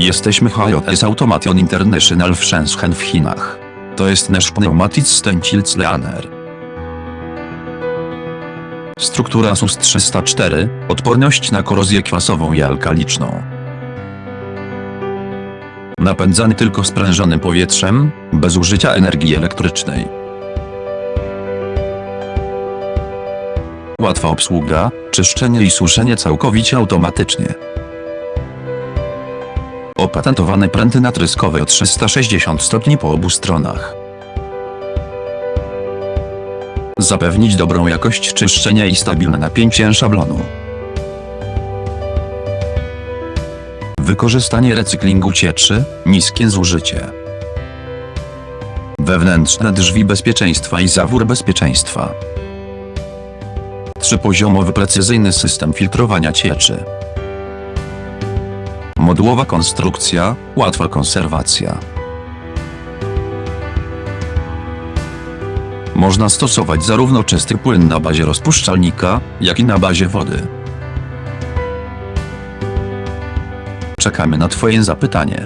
Jesteśmy HJS Automation International w Shenzhen w Chinach. To jest nasz pneumatic Stencilzleaner. Struktura SUS-304, odporność na korozję kwasową i alkaliczną. Napędzany tylko sprężonym powietrzem, bez użycia energii elektrycznej. Łatwa obsługa, czyszczenie i suszenie całkowicie automatycznie. Opatentowane pręty natryskowe o 360 stopni po obu stronach. Zapewnić dobrą jakość czyszczenia i stabilne napięcie szablonu. Wykorzystanie recyklingu cieczy, niskie zużycie. Wewnętrzne drzwi bezpieczeństwa i zawór bezpieczeństwa. Trzypoziomowy precyzyjny system filtrowania cieczy. Modułowa konstrukcja, łatwa konserwacja. Można stosować zarówno czysty płyn na bazie rozpuszczalnika, jak i na bazie wody. Czekamy na Twoje zapytanie.